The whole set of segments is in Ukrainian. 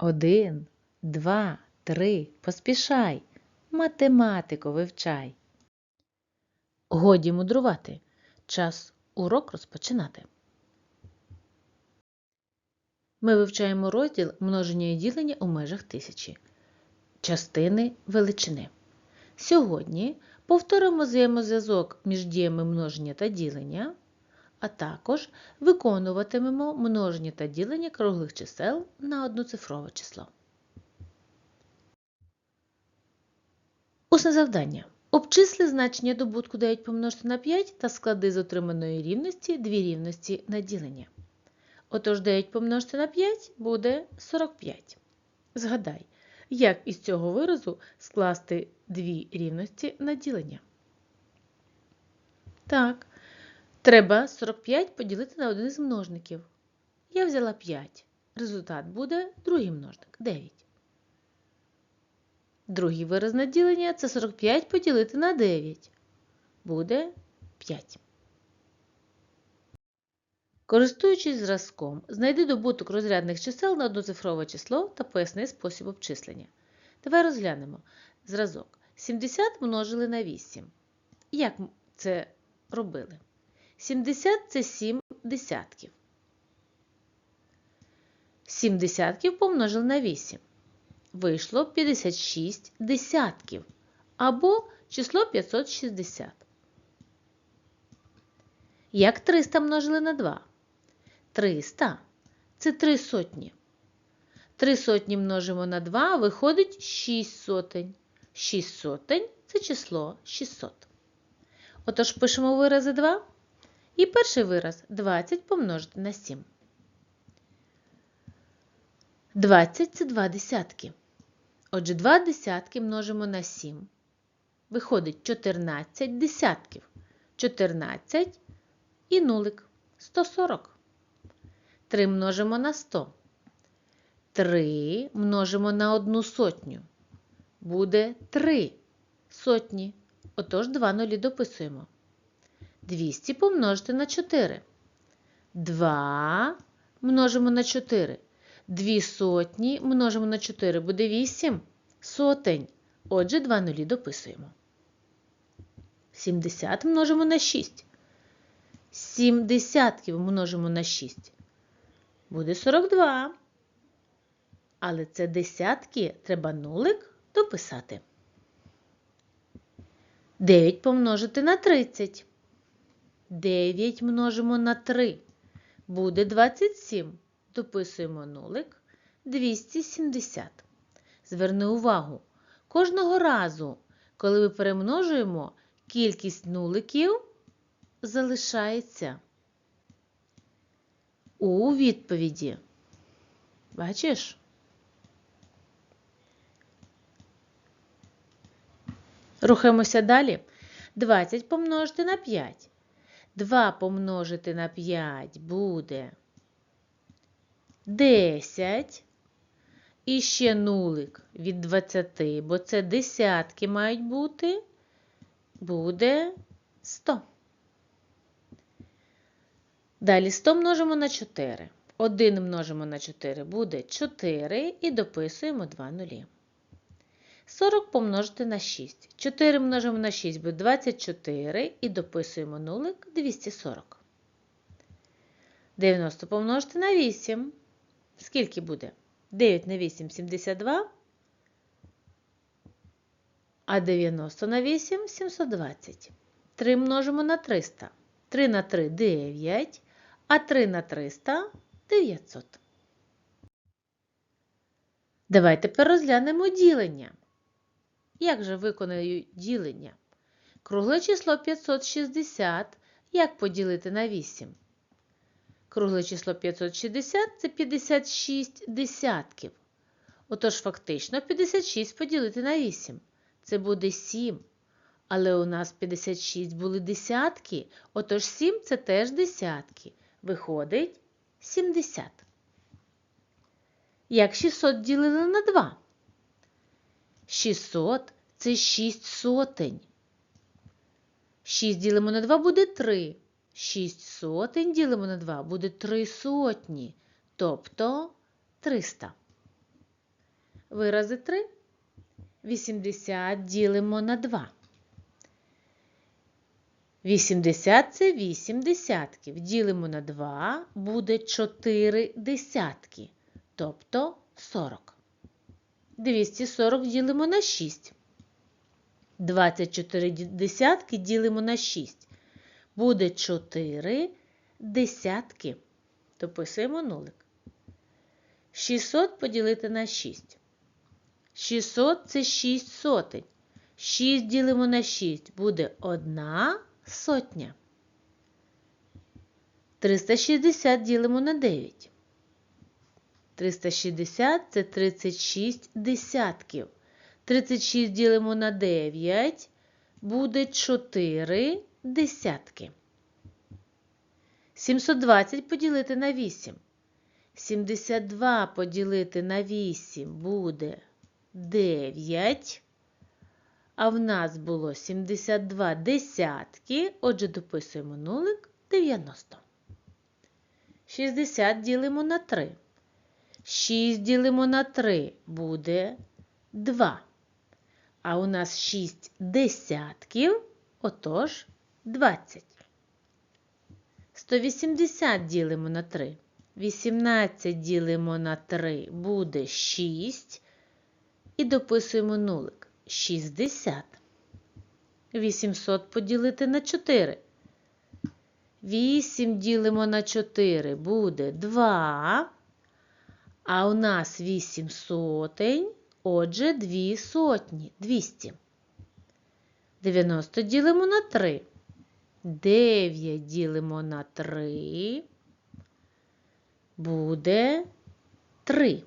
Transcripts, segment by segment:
Один, два, три. Поспішай. Математику вивчай. Годі мудрувати. Час урок розпочинати. Ми вивчаємо розділ множення і ділення у межах тисячі. Частини величини. Сьогодні повторимо взаємозв'язок між діями множення та ділення, а також виконуватимемо множення та ділення круглих чисел на одноцифрове число. Усне завдання. Обчисли значення добутку 9 помножити на 5 та склади з отриманої рівності дві рівності на ділення. Отож 9 помножити на 5 буде 45. Згадай, як із цього виразу скласти дві рівності на ділення. Так, треба 45 поділити на один з множників. Я взяла 5. Результат буде другий множник 9. Другий вираз на ділення – це 45 поділити на 9. Буде 5. Користуючись зразком, знайди добуток розрядних чисел на одноцифрове число та поясни спосіб обчислення. Давай розглянемо. Зразок. 70 множили на 8. Як це робили? 70 – це 7 десятків. 7 десятків помножили на 8. Вийшло 56 десятків або число 560. Як 300 множили на 2? 300 – це 3 сотні. 3 сотні множимо на 2, виходить 6 сотень. 6 сотень – це число 600. Отож пишемо вирази 2. І перший вираз 20 помножити на 7. 20 – це 2 десятки. Отже, 2 десятки множимо на 7. Виходить 14 десятків. 14 і нулик 140. 3 множимо на 100. 3 множимо на одну сотню. Буде 3 сотні. Отож, 2 нулі дописуємо. 200 помножити на 4. 2 множимо на 4. 2 сотні множимо на 4 буде 8 сотень. Отже, 2 нулі дописуємо. 70 множимо на 6. 7 десятків множимо на 6. Буде 42. Але це десятки треба нулик дописати. 9 помножити на 30. 9 множимо на 3. Буде 27. Дописуємо нулик 270. Зверни увагу, кожного разу, коли ми перемножуємо, кількість нуликів залишається у відповіді. Бачиш? Рухаємося далі. 20 помножити на 5. 2 помножити на 5 буде 10. І ще нулик від 20, бо це десятки мають бути, буде 100. Далі 100 множимо на 4. 1 множимо на 4 буде 4 і дописуємо 2 нулі. 40 помножити на 6. 4 множимо на 6 буде 24 і дописуємо нулик 240. 90 помножити на 8. Скільки буде? 9 на 8 – 72, а 90 на 8 – 720. 3 множимо на 300. 3 на 3 – 9, а 3 на 300 – 900. Давай тепер розглянемо ділення. Як же виконаю ділення? Кругле число 560. Як поділити на 8? Кругле число 560 – це 56 десятків. Отож, фактично, 56 поділити на 8. Це буде 7. Але у нас 56 були десятки, отож 7 – це теж десятки. Виходить 70. Як 600 ділили на 2? 600 – це 6 сотень. 6 ділимо на 2 буде 3. 6 сотень ділимо на 2 буде 3 сотні, тобто 300. Вирази 3. 80 ділимо на 2. 80 це 8 десятків. Ділимо на 2 буде 4 десятки, тобто 40. 240 ділимо на 6. 24 десятки ділимо на 6. Буде 4 десятки. Дописуємо нулик. 600 поділити на 6. 600 це 6 сотень. 6 ділимо на 6 буде 1 сотня. 360 ділимо на 9. 360 це 36 десятків. 36 ділимо на 9 буде 4 десятки. 720 поділити на 8. 72 поділити на 8 буде 9. А в нас було 72 десятки. Отже, дописуємо нулик 90. 60 ділимо на 3. 6 ділимо на 3 буде 2. А у нас 6 десятків, отож 20. 180 ділимо на 3. 18 ділимо на 3 буде 6. І дописуємо нулик. 60. 800 поділити на 4. 8 ділимо на 4 буде 2. А у нас 8 сотень, отже, 2 сотні 200. 90 ділимо на 3. 9 ділимо на 3. Буде 3.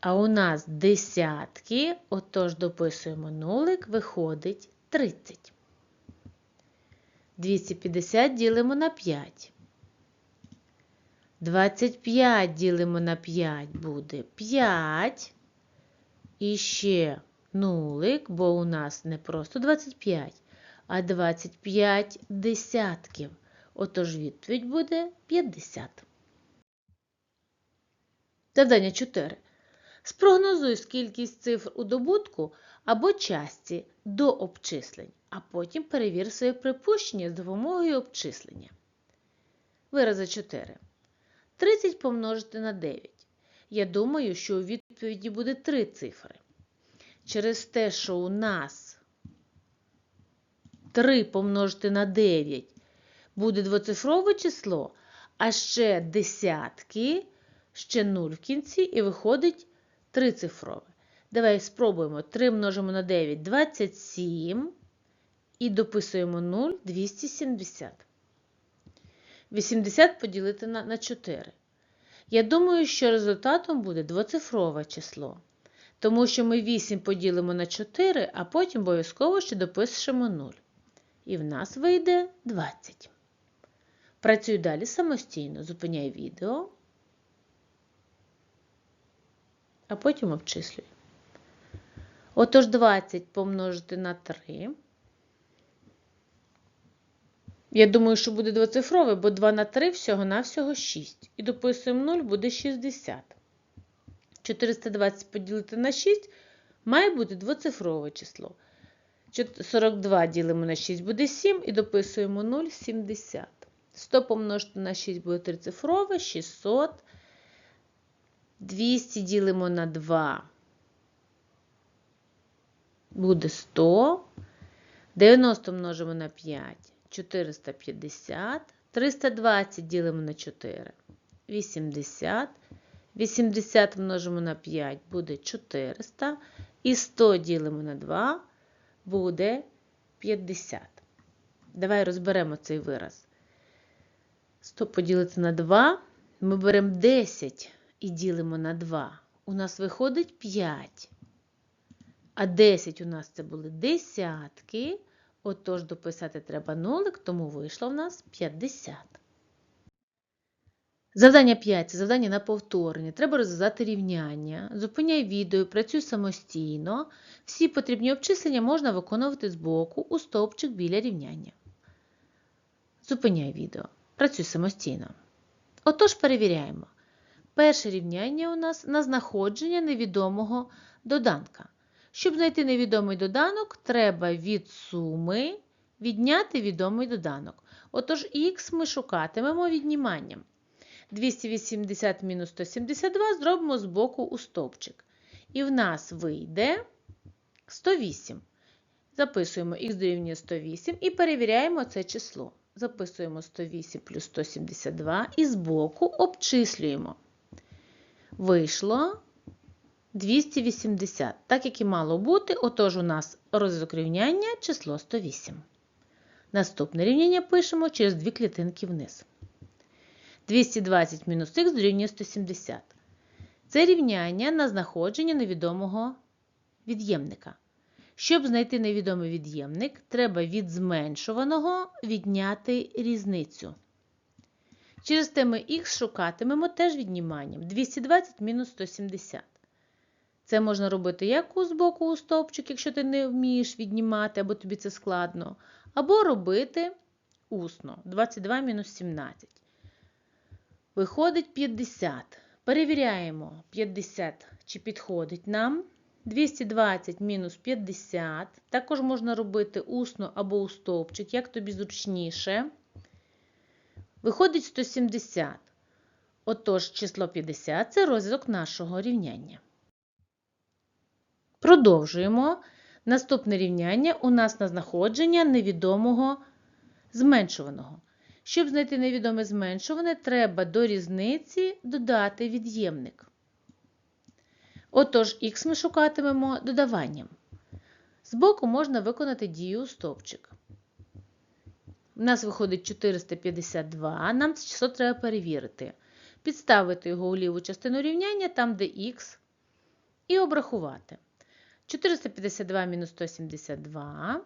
А у нас десятки, отож дописуємо нулик, виходить 30. 250 ділимо на 5. 25 ділимо на 5 буде 5. І ще нулик, бо у нас не просто 25, а 25 десятків. Отож відповідь буде 50. Завдання 4. Спрогнозуй кількість цифр у добутку або часті до обчислень, а потім перевір своє припущення з допомогою обчислення. Вирази 4. 30 помножити на 9. Я думаю, що у відповіді буде 3 цифри. Через те, що у нас 3 помножити на 9 буде двоцифрове число, а ще десятки, ще 0 в кінці, і виходить трицифрове. Давай спробуємо. 3 множимо на 9 27. І дописуємо 0 270. 80 поділити на, на 4. Я думаю, що результатом буде двоцифрове число. Тому що ми 8 поділимо на 4, а потім обов'язково ще допишемо 0. І в нас вийде 20. Працюй далі самостійно. Зупиняй відео. а потім обчислюй. Отож 20 помножити на 3. Я думаю, що буде двоцифрове, бо 2 на 3 всього-навсього 6. І дописуємо 0, буде 60. 420 поділити на 6 має бути двоцифрове число. 42 ділимо на 6 буде 7 і дописуємо 0, 70. 100 помножити на 6 буде трицифрове, 600. 200 ділимо на 2. Буде 100. 90 множимо на 5. 450. 320 ділимо на 4. 80. 80 множимо на 5 буде 400. І 100 ділимо на 2 буде 50. Давай розберемо цей вираз. 100 поділити на 2. Ми беремо 10 і ділимо на 2. У нас виходить 5. А 10 у нас це були десятки. Отож, дописати треба нолик, тому вийшло в нас 50. Завдання 5 це завдання на повторення. Треба розв'язати рівняння. Зупиняй відео, працюй самостійно. Всі потрібні обчислення можна виконувати збоку у стовпчик біля рівняння. Зупиняй відео. Працюй самостійно. Отож, перевіряємо. Перше рівняння у нас на знаходження невідомого доданка. Щоб знайти невідомий доданок, треба від суми відняти відомий доданок. Отож, х ми шукатимемо відніманням. 280 мінус 172 зробимо з боку у стовпчик. І в нас вийде 108. Записуємо х дорівнює 108 і перевіряємо це число. Записуємо 108 плюс 172 і збоку обчислюємо. Вийшло 280, так як і мало бути, отож у нас розв'язок рівняння число 108. Наступне рівняння пишемо через дві клітинки вниз. 220 мінус х дорівнює 170. Це рівняння на знаходження невідомого від'ємника. Щоб знайти невідомий від'ємник, треба від зменшуваного відняти різницю. Через те ми х шукатимемо теж відніманням 220 мінус 170. Це можна робити як у збоку у стовпчик, якщо ти не вмієш віднімати, або тобі це складно, або робити усно 22 мінус 17. Виходить 50. Перевіряємо 50, чи підходить нам. 220 мінус 50. Також можна робити усно або у стовпчик, як тобі зручніше. Виходить 170. Отож, число 50 це розв'язок нашого рівняння. Продовжуємо. Наступне рівняння у нас на знаходження невідомого зменшуваного. Щоб знайти невідоме зменшуване, треба до різниці додати від'ємник. Отож, х ми шукатимемо додаванням. Збоку можна виконати дію стовпчик. У нас виходить 452, нам це число треба перевірити. Підставити його у ліву частину рівняння, там де х, і обрахувати. 452 мінус 172.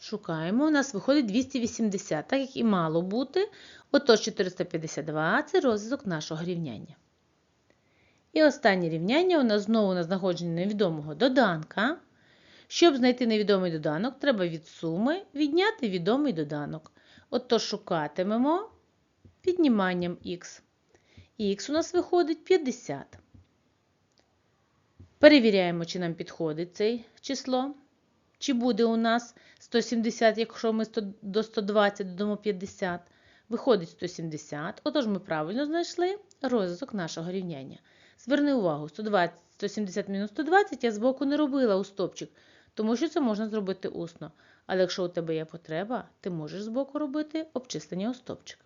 Шукаємо, у нас виходить 280, так як і мало бути. Отож, 452 це розв'язок нашого рівняння. І останнє рівняння у нас знову на знаходження невідомого доданка. Щоб знайти невідомий доданок, треба від суми відняти відомий доданок. Отож, шукатимемо підніманням х. І х у нас виходить 50. Перевіряємо, чи нам підходить це число. Чи буде у нас 170, якщо ми до 120 додамо 50. Виходить 170. Отож, ми правильно знайшли розв'язок нашого рівняння. Зверни увагу, 120, 170 мінус 120 я збоку не робила у стопчик, тому що це можна зробити усно. Але якщо у тебе є потреба, ти можеш збоку робити обчислення у стопчик.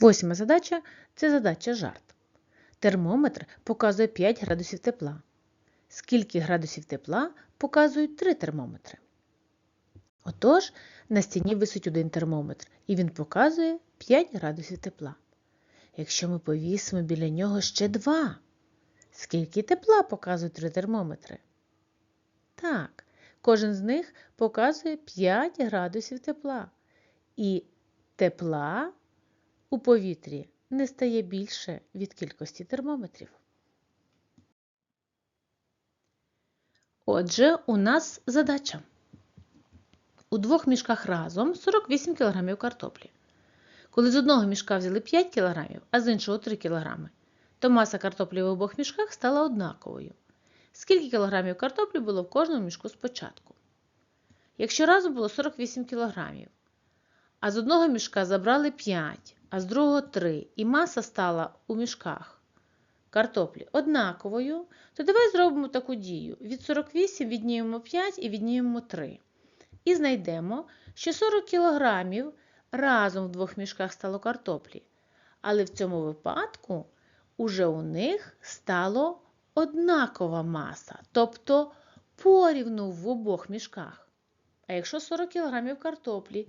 Восьма задача це задача жарт. Термометр показує 5 градусів тепла. Скільки градусів тепла показують 3 термометри. Отож, на стіні висить один термометр, і він показує 5 градусів тепла. Якщо ми повісимо біля нього ще два, скільки тепла показують три термометри? Так, кожен з них показує 5 градусів тепла. І тепла у повітрі не стає більше від кількості термометрів. Отже, у нас задача. У двох мішках разом 48 кг картоплі. Коли з одного мішка взяли 5 кг, а з іншого 3 кг, то маса картоплі в обох мішках стала однаковою. Скільки кілограмів картоплі було в кожному мішку спочатку? Якщо разом було 48 кг, а з одного мішка забрали 5, а з другого 3, і маса стала у мішках картоплі однаковою, то давай зробимо таку дію. Від 48 віднімемо 5 і віднімемо 3. І знайдемо, що 40 кг разом в двох мішках стало картоплі. Але в цьому випадку уже у них стало однакова маса, тобто порівну в обох мішках. А якщо 40 кг картоплі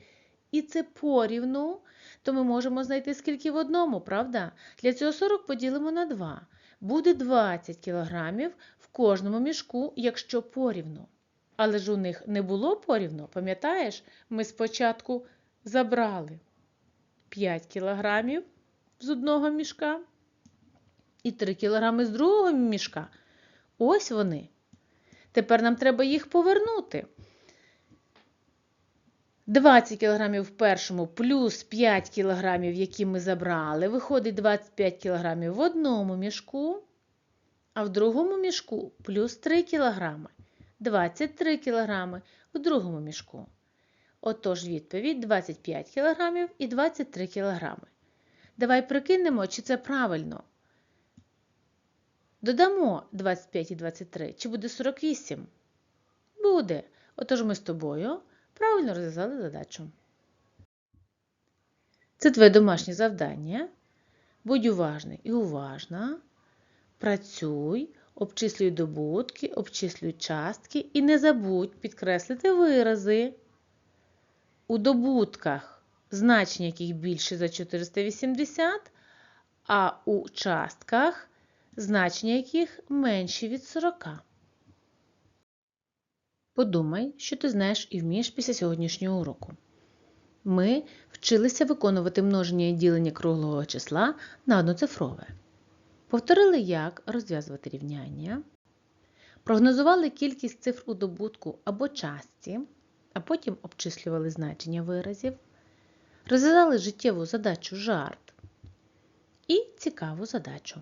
і це порівну, то ми можемо знайти скільки в одному, правда? Для цього 40 поділимо на 2. Буде 20 кг в кожному мішку, якщо порівну. Але ж у них не було порівну, пам'ятаєш, ми спочатку забрали 5 кг з одного мішка і 3 кг з другого мішка. Ось вони. Тепер нам треба їх повернути. 20 кг в першому плюс 5 кг, які ми забрали, виходить 25 кг в одному мішку, а в другому мішку плюс 3 кг. 23 кг в другому мішку. Отож, відповідь 25 кг і 23 кг. Давай прикинемо, чи це правильно. Додамо 25 і 23, чи буде 48? Буде. Отож ми з тобою правильно розв'язали задачу. Це твоє домашнє завдання. Будь уважний і уважна. Працюй, обчислюй добутки, обчислюй частки і не забудь підкреслити вирази. У добутках значення яких більше за 480, а у частках значення яких менші від 40. Подумай, що ти знаєш і вмієш після сьогоднішнього уроку. Ми вчилися виконувати множення і ділення круглого числа на одноцифрове. Повторили, як розв'язувати рівняння, прогнозували кількість цифр у добутку або частці, а потім обчислювали значення виразів, розв'язали життєву задачу жарт і цікаву задачу.